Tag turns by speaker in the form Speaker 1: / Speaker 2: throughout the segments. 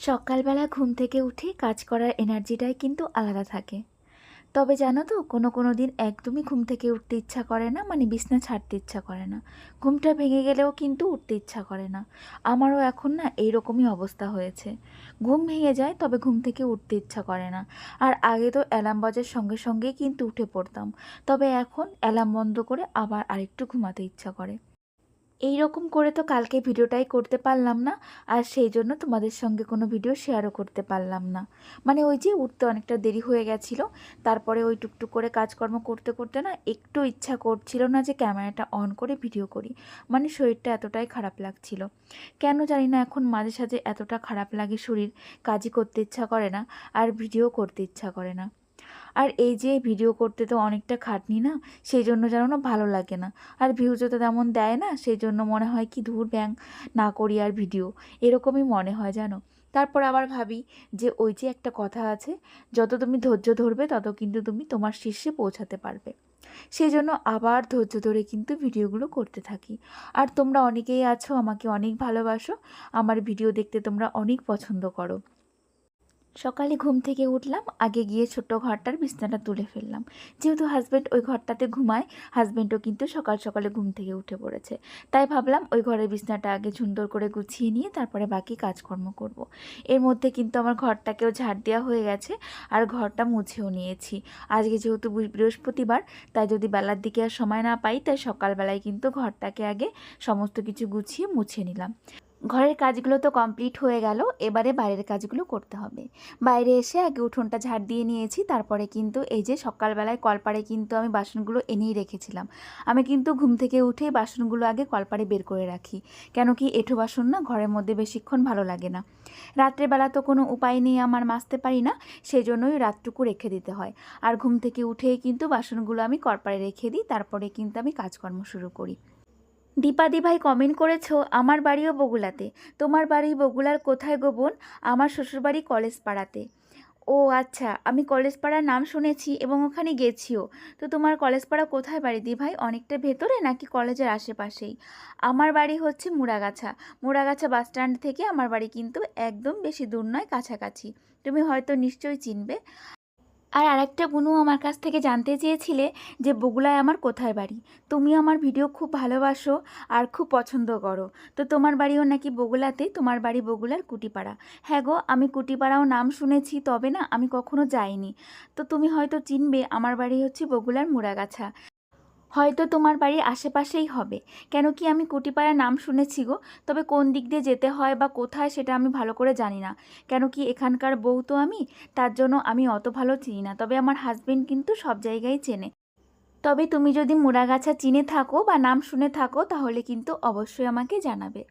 Speaker 1: সকালবেলা ঘুম থেকে উঠে কাজ করার এনার্জিটাই কিন্তু আলাদা থাকে। তবে জানো তো, কোনো কোনো দিন একদমই ঘুম থেকে উঠতে ইচ্ছা করে না মানে বিছনা ছাড়তে ইচ্ছা করে না। ঘুমটা ভেঙে গেলেও কিন্তু উঠতে ইচ্ছা করে না। আমারও এখন না এইরকমই অবস্থা হয়েছে। ঘুম ভেঙে যায়, তবে ঘুম থেকে উঠতে ইচ্ছা করে না। আর আগে তো অ্যালার্ম বাজার সঙ্গে সঙ্গেই কিন্তু উঠে পড়তাম। তবে এখন অ্যালার্ম বন্ধ করে আবার আরেকটু ঘুমাতে ইচ্ছা করে। এই রকম করে তো কালকে ভিডিওটাই করতে পারলাম না, আর সেই জন্য তোমাদের সঙ্গে কোনো ভিডিও শেয়ারও করতে পারলাম না। মানে ওই যে উঠতে অনেকটা দেরি হয়ে গেছিল, তারপরে ওই টুকটুক করে কাজকর্ম করতে করতে না একটু ইচ্ছা করছিল না যে ক্যামেরাটা অন করে ভিডিও করি। মানে শরীরটা এতটাই খারাপ লাগছিল। কেন জানি না এখন মাঝে সাঝে এতটা খারাপ লাগে শরীর, কাজই করতে ইচ্ছা করে না, আর ভিডিও করতে ইচ্ছা করে না। আর এই যে ভিডিও করতে তো অনেকটা খাটনি না সেই জন্য যেন না ভালো লাগে না। আর ভিউজও তো তেমন দেয় না সেই জন্য মনে হয় কি ধূর ব্যাং না করি আর ভিডিও এরকমই মনে হয় জানো? তারপর আবার ভাবি যে ওই যে একটা কথা আছে, যত তুমি ধৈর্য ধরবে তত কিন্তু তুমি তোমার শীর্ষে পৌঁছাতে পারবে। সেই জন্য আবার ধৈর্য ধরে কিন্তু ভিডিওগুলো করতে থাকি। আর তোমরা অনেকেই আছো, আমাকে অনেক ভালোবাসো, আমার ভিডিও দেখতে তোমরা অনেক পছন্দ করো। সকালে ঘুম থেকে উঠলাম, আগে গিয়ে ছোট্ট ঘরটার বিছনাটা তুলে ফেললাম। যেহেতু হাজব্যান্ড ওই ঘরটাতে ঘুমায় হাজব্যান্ডও কিন্তু সকাল সকালে ঘুম থেকে উঠে পড়েছে। তাই ভাবলাম ওই ঘরের বিছনাটা আগে সুন্দর করে গুছিয়ে নিয়ে তারপরে বাকি কাজকর্ম করব। এর মধ্যে কিন্তু আমার ঘরটাকেও ঝাড় দেওয়া হয়ে গেছে, আর ঘরটা মুছেও নিয়েছি। আজকে যেহেতু বৃহস্পতিবার, তাই যদি বেলার দিকে আর সময় না পাই, তাই সকালবেলায় কিন্তু ঘরটাকে আগে সমস্ত কিছু গুছিয়ে মুছে নিলাম। ঘরের কাজগুলো তো কমপ্লিট হয়ে গেল, এবারে বাইরের কাজগুলো করতে হবে। বাইরে এসে আগে উঠোনটা ঝাড় দিয়ে নিয়েছি, তারপরে কিন্তু এই যে সকালবেলায় কলপাড়ে কিন্তু আমি বাসনগুলো এনেই রেখেছিলাম। আমি কিন্তু ঘুম থেকে উঠেই বাসনগুলো আগে কলপাড়ে বের করে রাখি, কেন কি এঁঠো বাসন না ঘরের মধ্যে বেশিক্ষণ ভালো লাগে না। রাত্রের বেলা তো কোনো উপায় নেই আমার মাজতে পারি না সেই জন্যই রাতটুকু রেখে দিতে হয়। আর ঘুম থেকে উঠেই কিন্তু বাসনগুলো আমি কলপাড়ে রেখে দিই, তারপরে কিন্তু আমি কাজকর্ম শুরু করি। দীপাদি ভাই কমেন্ট করেছ, আমার বাড়িও বগুলাতে। তোমার বাড়ি বগুলার কোথায় গো বোন? আমার শ্বশুরবাড়ি কলেজ পাড়াতে ও আচ্ছা আমি কলেজ পাড়ার নাম শুনেছি এবং ওখানে গেছিও। তো তোমার কলেজ পাড়া কোথায় বাড়ি দি ভাই অনেকটা ভেতরে নাকি কলেজের আশেপাশেই? আমার বাড়ি হচ্ছে মুড়াগাছা। মুড়াগাছা বাস স্ট্যান্ড থেকে আমার বাড়ি কিন্তু একদম বেশি দূর নয়, কাছাকাছি। তুমি হয়তো নিশ্চয়ই চিনবে। আর আরেকটা বুনু আমার কাছ থেকে জানতে চেয়েছিলে যে বগুলায় আমার কোথায় বাড়ি। তুমি আমার ভিডিও খুব ভালোবাসো আর খুব পছন্দ করো। তো তোমার বাড়িও নাকি বগুলাতে? তোমার বাড়ি বগুলার কুটিপাড়া। হ্যাঁ গো, আমি কুটিপাড়াও নাম শুনেছি, তবে না, আমি কখনো যাইনি। তো তুমি হয়তো চিনবে, আমার বাড়ি হচ্ছে বগুলার মুড়াগাছা। হয়তো তোমার বাড়ির আশেপাশেই হবে। কেন কি আমি কুটিপাড়ার নাম শুনেছি গো। তবে কোন দিক দিয়ে যেতে হয় বা কোথায় সেটা আমি ভালো করে জানি না। কেন কি এখানকার বউ তো আমি, তার জন্য আমি অত ভালো চিনি না। তবে আমার হাজবেন্ড কিন্তু সব জায়গায় চেনে। তবে তুমি যদি মুড়াগাছা চিনে থাকো বা নাম শুনে থাকো, তাহলে কিন্তু অবশ্যই আমাকে জানাবে।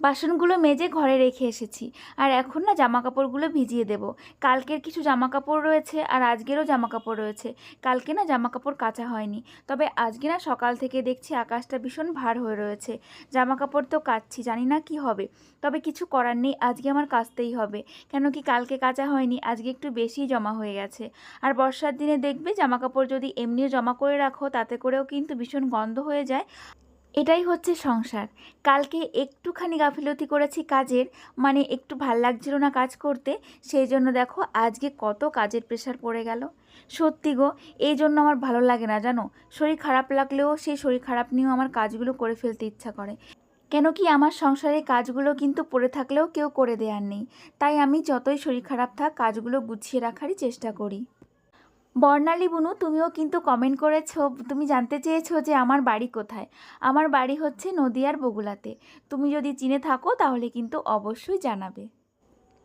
Speaker 1: বাসনগুলো মেজে ঘরে রেখে এসেছি। আর এখন না জামা কাপড়গুলো ভিজিয়ে দেব। কালকের কিছু জামা কাপড় রয়েছে আর আজকেরও জামা কাপড় রয়েছে। কালকে না জামা কাপড় কাচা হয়নি। তবে আজকে না সকাল থেকে দেখছি আকাশটা ভীষণ ভার হয়ে রয়েছে। জামা কাপড় তো কাচ্ছি, জানি না কি হবে। তবে কিছু করার নেই, আজকে আমার কাচতেই হবে। কেন কি কালকে কাচা হয়নি, আজকে একটু বেশি জমা হয়ে গেছে। আর বর্ষার দিনে দেখবে জামা কাপড় যদি এমনিও জমা করে রাখো, তাতে করেও কিন্তু ভীষণ গন্ধ হয়ে যায়। এটাই হচ্ছে সংসার। কালকে একটুখানি গাফিলতি করেছি কাজের মানে একটু ভালো লাগছিল না কাজ করতে, সেই জন্য দেখো আজকে কত কাজের প্রেশার পড়ে গেল। সত্যি গো, এই জন্য আমার ভালো লাগে না জানো? শরীর খারাপ লাগলেও সেই শরীর খারাপ নিয়েও আমার কাজগুলো করে ফেলতে ইচ্ছা করে। কেন কি আমার সংসারের কাজগুলো কিন্তু পড়ে থাকলেও কেউ করে দেওয়ার নেই। তাই আমি যতই শরীর খারাপ থাক, কাজগুলো গুছিয়ে রাখারই চেষ্টা করি। বর্ণালী বুনু, তুমিও কিন্তু কমেন্ট করেছ, তুমি জানতে চেয়েছো যে আমার বাড়ি কোথায়। আমার বাড়ি হচ্ছে নদিয়ার বগুলাতে। তুমি যদি চিনে থাকো তাহলে কিন্তু অবশ্যই জানাবে।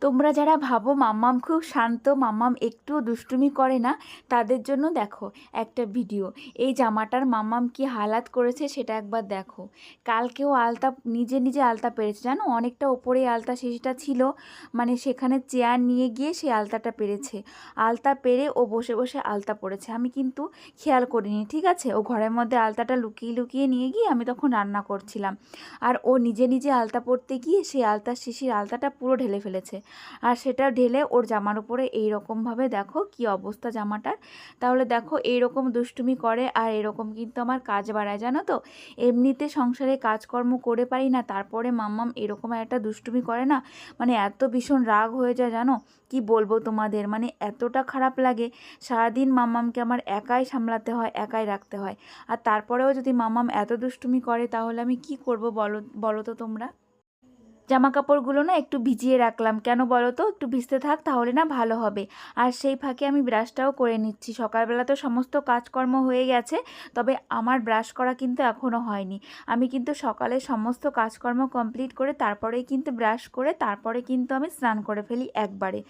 Speaker 1: তোমরা যারা ভাবো মাম্মাম খুব শান্ত, মাম্মাম একটুও দুষ্টুমি করে না, তাদের জন্য দেখো একটা ভিডিও। এই জামাটার মাম্মাম কি হালাত করেছে সেটা একবার দেখো। কালকেও আলতা, নিজে নিজে আলতা পেরেছে, জানো? অনেকটা ওপরে আলতা শেষটা ছিল মানে সেখানে চেয়ার নিয়ে গিয়ে সে আলতাটা পেরেছে। আলতা পেরে ও বসে বসে আলতা পড়েছে আমি কিন্তু খেয়াল করিনি, ঠিক আছে? ও ঘরের মধ্যে আলতাটা লুকিয়ে লুকিয়ে নিয়ে গিয়ে আমি তখন রান্না করছিলাম। আর ও নিজে নিজে আলতা পড়তে গিয়ে সেই আলতার শিশির আলতাটা পুরো ঢেলে ফেলেছে। আর সেটা ঢেলে ওর জামার উপরে এই রকমভাবে দেখো কি অবস্থা জামাটার। তাহলে দেখো এইরকম দুষ্টুমি করে আর এরকম কিন্তু আমার কাজ বাড়ায়, জানো তো? এমনিতে সংসারে কাজকর্ম করে পারি না, তারপরে মাম্মাম এরকম একটা দুষ্টুমি করে না? মানে এত ভীষণ রাগ হয়ে যায়, জানো? কি বলব তোমাদের? মানে এতটা খারাপ লাগে। সারাদিন মাম্মামকে আমার একাই সামলাতে হয়, একাই রাখতে হয়। আর তারপরেও যদি মাম্মাম এত দুষ্টুমি করে, তাহলে আমি কি করব বলো বলো তো তোমরা? জামা কাপড়গুলো না একটু ভিজিয়ে রাখলাম। কেন বলো তো? একটু ভিজতে থাক তাহলে না ভালো হবে। আর সেই ফাঁকে আমি ব্রাশটাও করে নিচ্ছি। সকালবেলা তো সমস্ত কাজকর্ম হয়ে গেছে, তবে আমার ব্রাশ করা কিন্তু এখনও হয়নি। আমি কিন্তু সকালে সমস্ত কাজকর্ম কমপ্লিট করে তারপরেই কিন্তু ব্রাশ করে তারপরে কিন্তু আমি স্নান করে ফেলি একবারে।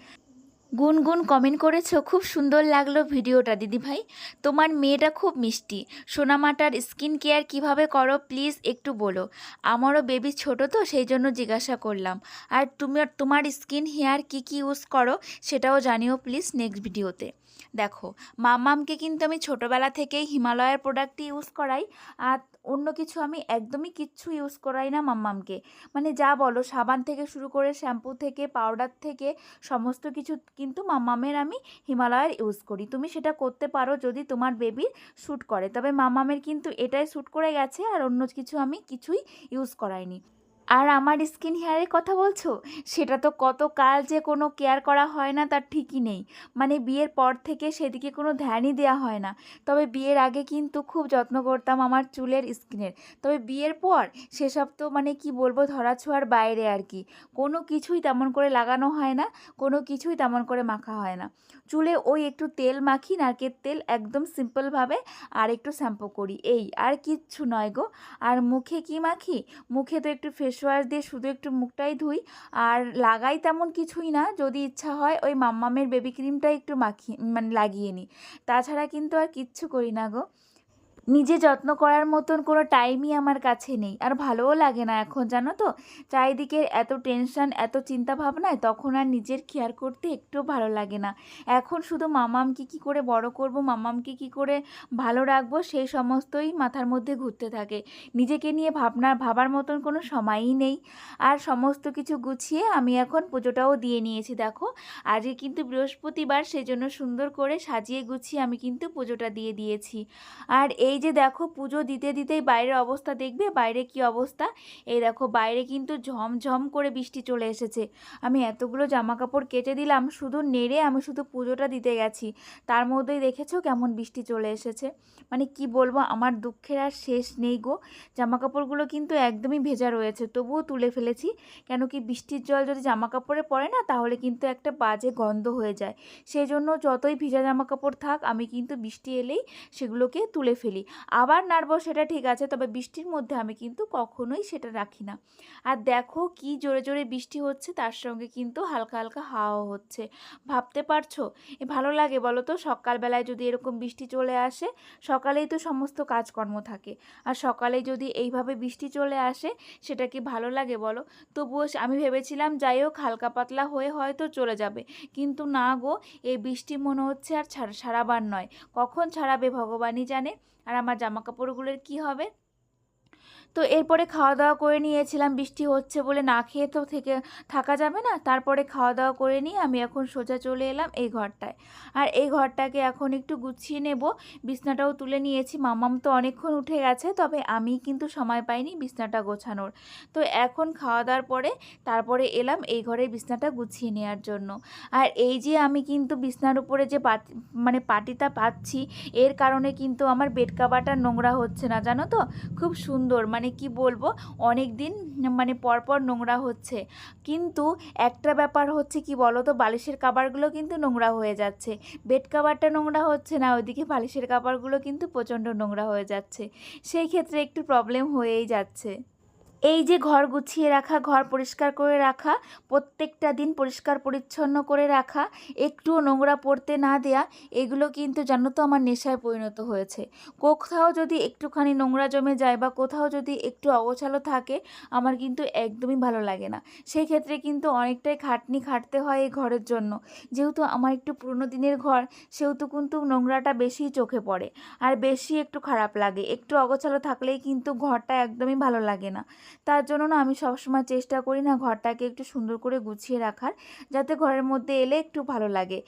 Speaker 1: গুনগুন কমেন্ট করেছ, খুব সুন্দর লাগল ভিডিওটা, দিদিভাই। তোমার মেয়েটা খুব মিষ্টি। সোনামাটার স্কিন কেয়ার কীভাবে করো প্লিজ একটু বলো। আমারও বেবি ছোট তো, সেই জন্য জিজ্ঞাসা করলাম। আর তুমি, তোমার স্কিন হেয়ার কি কি ইউজ করো, সেটাও জানিও প্লিজ নেক্সট ভিডিওতে দেখো মামামকে কিন্তু আমি ছোটোবেলা থেকেই হিমালয়ের প্রোডাক্টই ইউজ করাই, আর অন্য কিছু আমি একদমই কিচ্ছু ইউজ করাই না মাম্মামকে। মানে যা বলো, সাবান থেকে শুরু করে শ্যাম্পু থেকে পাউডার থেকে, সমস্ত কিছু কিন্তু মাম্মামের আমি হিমালয়ের ইউজ করি। তুমি সেটা করতে পারো যদি তোমার বেবির শ্যুট করে। তবে মাম্মামের কিন্তু এটাই শ্যুট করে গেছে, আর অন্য কিছু আমি কিছুই ইউজ করাইনি। আর আমার স্কিন হেয়ারের কথা বলছো? সেটা তো কত কাল যে কোনো কেয়ার করা হয় না, তার ঠিকই নেই। মানে বিয়ের পর থেকে সেদিকে কোনো ধ্যানই দেওয়া হয় না। তবে বিয়ের আগে কিন্তু খুব যত্ন করতাম আমার চুলের স্কিনের। তবে বিয়ের পর সেসব তো মানে কি বলব, ধরাছোঁয়ার বাইরে আর কি। কোনো কিছুই তেমন করে লাগানো হয় না, কোনো কিছুই তেমন করে মাখা হয় না। চুলে ওই একটু তেল মাখি, নারকেল তেল একদম সিম্পলভাবে আর একটু শ্যাম্পু করি। এই, আর কিচ্ছু নয় গো। আর মুখে কি মাখি? মুখে তো একটু ফেস ওয়াশ দিয়ে শুধু একটু মুখটাই ধুই। আর লাগাই তেমন কিছুই না, যদি ইচ্ছা হয় ওই মাম্মামের বেবি ক্রিমটা একটু মাখি মানে লাগিয়ে নিই। তাছাড়া কিন্তু আর কিচ্ছু করি না গো। নিজে যত্ন করার মতন কোনো টাইমই আমার কাছে নেই। আর ভালোও লাগে না এখন, জানো তো? চারিদিকে এত টেনশন এত চিন্তা ভাবনায় তখন আর নিজের কেয়ার করতে একটু ভালো লাগে না। এখন শুধু মামামকে কী করে বড় করব, মামামকে কী করে ভালো রাখব, সেই সমস্তই মাথার মধ্যে ঘুরতে থাকে। নিজেকে নিয়ে ভাবনা, ভাবার মতন কোনো সময়ই নেই। আর সমস্ত কিছু গুছিয়ে আমি এখন পুজোটাও দিয়ে নিয়েছি, দেখো। আজকে কিন্তু বৃহস্পতিবার, সেজন্য সুন্দর করে সাজিয়ে গুছিয়ে আমি কিন্তু পুজোটা দিয়ে দিয়েছি। আর এই যে দেখো পুজো দিতে দিতেই বাইরের অবস্থা দেখবে, বাইরে কি অবস্থা? এই দেখো বাইরে কিন্তু ঝমঝম করে বৃষ্টি চলে এসেছে। আমি এতগুলো জামা কাপড় কেটে দিলাম, শুধু নেড়ে আমি শুধু পুজোটা দিতে গেছি। তার মধ্যেই দেখেছ কেমন বৃষ্টি চলে এসেছে? মানে কি বলব, আমার দুঃখের আর শেষ নেই গো। জামা কাপড়গুলো কিন্তু একদমই ভেজা রয়েছে, তবুও তুলে ফেলেছি। কেন কি বৃষ্টির জল যদি জামা কাপড়ে পড়ে না, তাহলে কিন্তু একটা বাজে গন্ধ হয়ে যায়। সেই জন্য যতই ভিজা জামা কাপড় থাক, আমি কিন্তু বৃষ্টি এলেই সেগুলোকে তুলে ফেলি। আবার নাড়বো, সেটা ঠিক আছে, তবে বৃষ্টির মধ্যে আমি কিন্তু কখনোই সেটা রাখি না। আর দেখো কি জোরে জোরে বৃষ্টি হচ্ছে, তার সঙ্গে কিন্তু হালকা হালকা হাওয়া হচ্ছে। ভাবতে পারছ? এ ভালো লাগে বলো তো, সকালবেলায় যদি এরকম বৃষ্টি চলে আসে, সকালেই তো সমস্ত কাজকর্ম থাকে। আর সকালে যদি এইভাবে বৃষ্টি চলে আসে, সেটা কি ভালো লাগে বলো? তবুও আমি ভেবেছিলাম যাই হোক, হালকা পাতলা হয়ে হয়তো চলে যাবে। কিন্তু না গো, এই বৃষ্টি মনে হচ্ছে আর সারাবার নয়। কখন ছাড়াবে ভগবানই জানে। আর আমার জামা কাপড়গুলোর কি হবে? তো এরপরে খাওয়া দাওয়া করে নিয়েছিলাম, বৃষ্টি হচ্ছে বলে না খেয়ে তো থেকে, থাকা যাবে না। তারপরে খাওয়া দাওয়া করে নিয়ে আমি এখন সোজা চলে এলাম এই ঘরটায়। আর এই ঘরটাকে এখন একটু গুছিয়ে নেব। বিছনাটাও তুলে নিয়েছি। মামাম তো অনেকক্ষণ উঠে গেছে, তবে আমি কিন্তু সময় পাইনি বিছনাটা গোছানোর। তো এখন খাওয়া দাওয়ার পরে তারপরে এলাম এই ঘরে বিছনাটা গুছিয়ে নেওয়ার জন্য। আর এই যে আমি কিন্তু বিছনার উপরে যে মানে পাটিটা পাচ্ছি, এর কারণে কিন্তু আমার বেড কাভারটা নোংরা হচ্ছে না, জানো তো? খুব সুন্দর মানে মানে কি বলব অনেক দিন মানে পরপর নোংরা হচ্ছে। কিন্তু একটা ব্যাপার হচ্ছে কি বলো তো বালিশের কাবারগুলো কিন্তু নোংরা হয়ে যাচ্ছে। বেড কাবারটা নোংরা হচ্ছে না, ওইদিকে বালিশের কাবারগুলো কিন্তু প্রচণ্ড নোংরা হয়ে যাচ্ছে। সেই ক্ষেত্রে একটু প্রবলেম হয়েই যাচ্ছে। এই যে ঘর গুছিয়ে রাখা, ঘর পরিষ্কার করে রাখা, প্রত্যেকটা দিন পরিষ্কার পরিচ্ছন্ন করে রাখা, একটুও নোংরা পড়তে না দেয়া, এগুলো কিন্তু জানো তো আমার নেশায় পরিণত হয়েছে। কোথাও যদি একটুখানি নোংরা জমে যায় বা কোথাও যদি একটু অগোছালো থাকে, আমার কিন্তু একদমই ভালো লাগে না। সেই ক্ষেত্রে কিন্তু অনেকটাই খাটনি খাটতে হয় এই ঘরের জন্য। যেহেতু আমার একটু পুরনো দিনের ঘর, সেহেতু কিন্তু নোংরাটা বেশি চোখে পড়ে। আর বেশি একটু খারাপ লাগে। একটু অগোছালো থাকলেই কিন্তু ঘরটা একদমই ভালো লাগে না। তার জন্য না আমি সবসময় চেষ্টা করি না ঘরটাকে একটু সুন্দর করে গুছিয়ে রাখার, যাতে ঘরের মধ্যে এলে একটু ভালো লাগে।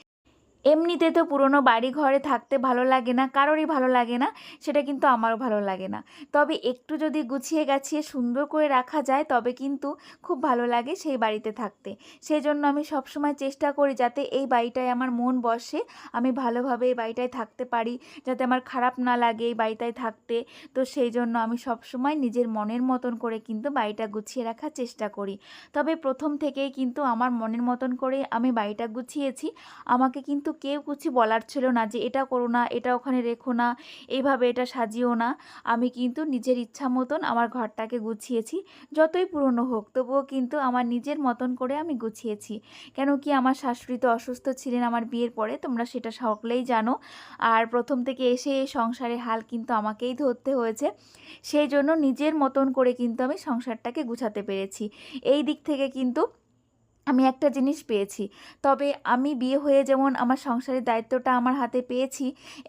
Speaker 1: এমনিতে তো পুরনো বাড়ি ঘরে থাকতে ভালো লাগে না, কারোরই ভালো লাগে না, সেটা কিন্তু আমারও ভালো লাগে না। তবে একটু যদি গুছিয়ে গাছিয়ে সুন্দর করে রাখা যায়, তবে কিন্তু খুব ভালো লাগে সেই বাড়িতে থাকতে। সেই জন্য আমি সবসময় চেষ্টা করি যাতে এই বাড়িটায় আমার মন বসে, আমি ভালোভাবে এই বাড়িটায় থাকতে পারি, যাতে আমার খারাপ না লাগে এই বাড়িটায় থাকতে। তো সেই জন্য আমি সবসময় নিজের মনের মতন করে কিন্তু বাড়িটা গুছিয়ে রাখার চেষ্টা করি। তবে প্রথম থেকেই কিন্তু আমার মনের মতন করে আমি বাড়িটা গুছিয়েছি। আমাকে কিন্তু কেউ কিছু বলার ছিল না যে, এটা করো না, এটা ওখানে রেখো না এইভাবে এটা সাজিও না। আমি কিন্তু নিজের ইচ্ছা মতন আমার ঘরটাকে গুছিয়েছি, যতই পুরনো হোক, তবুও কিন্তু আমার নিজের মতন করে আমি গুছিয়েছি। কেন কি আমার শাশুড়ি তো অসুস্থ ছিলেন আমার বিয়ের পরে, তোমরা সেটা সকলেই জানো। আর প্রথম থেকে এসে এই সংসারের হাল কিন্তু আমাকেই ধরতে হয়েছে। সেই জন্য নিজের মতন করে কিন্তু আমি সংসারটাকে গুছাতে পেরেছি। এই দিক থেকে কিন্তু আমি একটা জিনিস পেয়েছি। তবে আমি বিয়ে হয়ে যেমন আমার সংসারের দায়িত্বটা আমার হাতে পেয়েছি,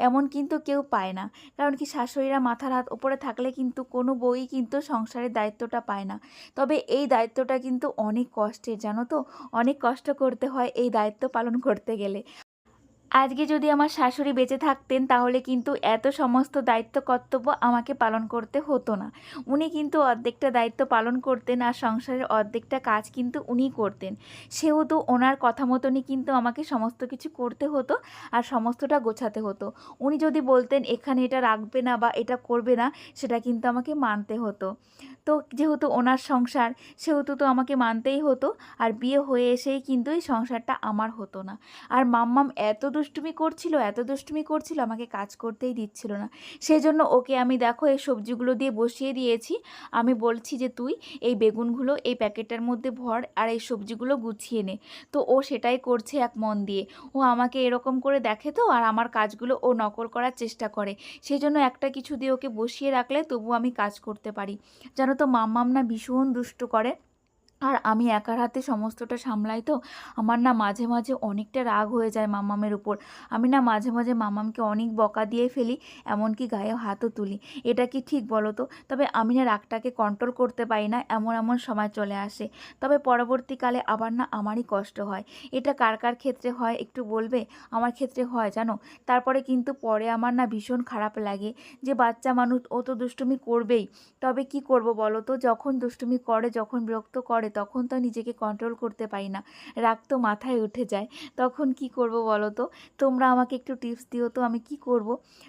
Speaker 1: এমন কিন্তু কেউ পায় না। কারণ কি শাশুড়িরা মাথার হাত উপরে থাকলে কিন্তু কোনো বই কিন্তু সংসারের দায়িত্বটা পায় না। তবে এই দায়িত্বটা কিন্তু অনেক কষ্টের, জানো তো? অনেক কষ্ট করতে হয় এই দায়িত্ব পালন করতে গেলে। আজকে যদি আমার শাশুড়ি বেঁচে থাকতেন, তাহলে কিন্তু এত সমস্ত দায়িত্ব কর্তব্য আমাকে পালন করতে হতো না। উনি কিন্তু অর্ধেকটা দায়িত্ব পালন করতেন আর সংসারের অর্ধেকটা কাজ কিন্তু উনি করতেন। সেহেতু ওনার কথা মতনই কিন্তু আমাকে সমস্ত কিছু করতে হতো আর সমস্তটা গোছাতে হতো। উনি যদি বলতেন, এখানে এটা রাখবে না বা এটা করবে না, সেটা কিন্তু আমাকে মানতে হতো। তো যেহেতু ওনার সংসার, সেহেতু তো আমাকে মানতেই হতো। আর বিয়ে হয়ে এসেই কিন্তু এই সংসারটা আমার হতো না। আর মাম্মাম এত দুষ্টুমি করছিল, এত দুষ্টুমি করছিল, আমাকে কাজ করতেই দিচ্ছিল না। সেই জন্য ওকে আমি দেখো এই সবজিগুলো দিয়ে বসিয়ে দিয়েছি। আমি বলছি যে, তুই এই বেগুনগুলো এই প্যাকেটটার মধ্যে ভর আর এই সবজিগুলো গুছিয়ে নে। তো ও সেটাই করছে এক মন দিয়ে। ও আমাকে এরকম করে দেখে তো, আর আমার কাজগুলো ও নকল করার চেষ্টা করে। সেই জন্য একটা কিছু দিয়ে ওকে বসিয়ে রাখলে তবু আমি কাজ করতে পারি। জানো তো মাম্মাম না ভীষণ দুষ্ট করে। আর আমি একার হাতে সমস্তটা সামলাই তো, আমার না মাঝে মাঝে অনেকটা রাগ হয়ে যায় মামামের উপর। আমি না মাঝে মাঝে মামামকে অনেক বকা দিয়ে ফেলি, এমনকি গায়ে হাতও তুলি। এটা কি ঠিক বলো তো? তবে আমি না রাগটাকে কন্ট্রোল করতে পারি না, এমন এমন সময় চলে আসে। তবে পরবর্তীকালে আবার না আমারই কষ্ট হয়। এটা কার কার ক্ষেত্রে হয় একটু বলবে? আমার ক্ষেত্রে হয়, জানো? তারপরে কিন্তু পরে আমার না ভীষণ খারাপ লাগে যে, বাচ্চা মানুষ ও তো দুষ্টুমি করবেই। তবে কি করব বলো তো? যখন দুষ্টুমি করে, যখন বিরক্ত করে তখন তো নিজেকে কন্ট্রোল করতে পারি না। রাগ তো মাথায় উঠে যায়। তখন কি করব বলো তো? তোমরা আমাকে একটু টিপস দিও তো আমি কি করব?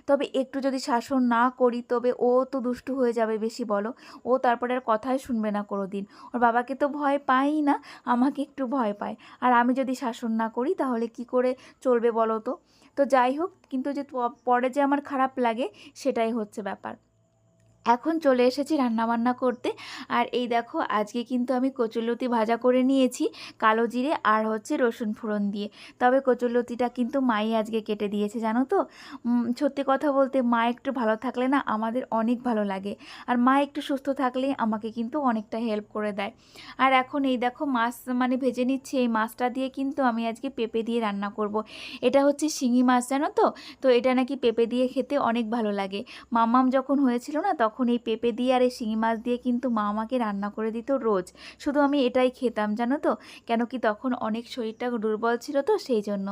Speaker 1: তবে একটু যদি শাসন না করি, তবে ও তো দুষ্টু হয়ে যাবে বেশি বলো। ও তারপরে আর কথাই শুনবে না কোনো দিন ওর বাবাকে তো ভয় পাই না, আমাকে একটু ভয় পায়। আর আমি যদি শাসন না করি, তাহলে কি করে চলবে বলো তো? তো যাই হোক, কিন্তু যে পরে যে আমার খারাপ লাগে, সেটাই হচ্ছে ব্যাপার। এখন চলে এসেছি রান্নাবান্না করতে। আর এই দেখো, আজকে কিন্তু আমি কচুরলতি ভাজা করে নিয়েছি কালো জিরে আর হচ্ছে রসুন ফোড়ন দিয়ে। তবে কচুরলতিটা কিন্তু মাই আজকে কেটে দিয়েছে, জানো তো? সত্যি কথা বলতে মা একটু ভালো থাকলে না আমাদের অনেক ভালো লাগে। আর মা একটু সুস্থ থাকলে আমাকে কিন্তু অনেকটা হেল্প করে দেয়। আর এখন এই দেখো, মাছ মানে ভেজে নিচ্ছে, এই মাছটা দিয়ে কিন্তু আমি আজকে পেঁপে দিয়ে রান্না করব। এটা হচ্ছে শিঙি মাছ, জানো তো? তো এটা নাকি পেঁপে দিয়ে খেতে অনেক ভালো লাগে। মাম্মাম যখন হয়েছিল না, তখন এই পেঁপে দিয়ে আর এই শিঙি মাছ দিয়ে কিন্তু মা আমাকে রান্না করে দিত রোজ। শুধু আমি এটাই খেতাম, জানো তো? কেন কি তখন অনেক শরীরটা দুর্বল ছিল তো সেই জন্য।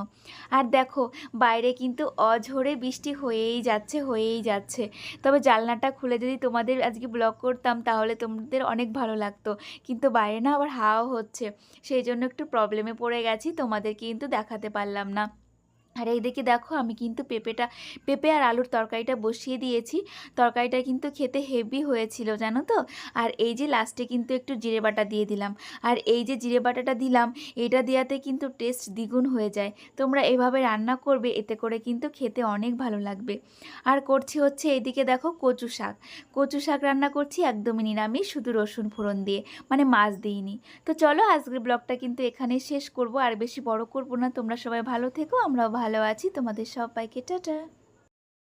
Speaker 1: আর দেখো, বাইরে কিন্তু অঝরে বৃষ্টি হয়েই যাচ্ছে হয়েই যাচ্ছে। তবে জানলাটা খুলে যদি তোমাদের আজকে ব্লগ করতাম, তাহলে তোমাদের অনেক ভালো লাগতো। কিন্তু বাইরে না আবার হাওয়া হচ্ছে। সেই জন্য একটু প্রবলেমে পড়ে গেছি তোমাদের কিন্তু দেখাতে পারলাম না। আর এইদিকে দেখো আমি কিন্তু পেঁপেটা, পেঁপে আর আলুর তরকারিটা বসিয়ে দিয়েছি। তরকারিটা কিন্তু খেতে হেভি হয়েছিল, জানো তো? আর এই যে লাস্টে কিন্তু একটু জিরে বাটা দিয়ে দিলাম। আর এই যে জিরে বাটাটা দিলাম, এটা দেওয়াতে কিন্তু টেস্ট দ্বিগুণ হয়ে যায়। তোমরা এভাবে রান্না করবে, এতে করে কিন্তু খেতে অনেক ভালো লাগবে। আর করছি হচ্ছে এইদিকে দেখো কচু শাক। কচু শাক রান্না করছি একদমই নিরামিষ, শুধু রসুন ফোড়ন দিয়ে মানে মাছ দিইনি। তো চলো আজকের ব্লগটা কিন্তু এখানে শেষ করব, আর বেশি বড় করব না। তোমরা সবাই ভালো থেকো, আমরাও ভালো আছি তোমাদের সবাইকে টাটা।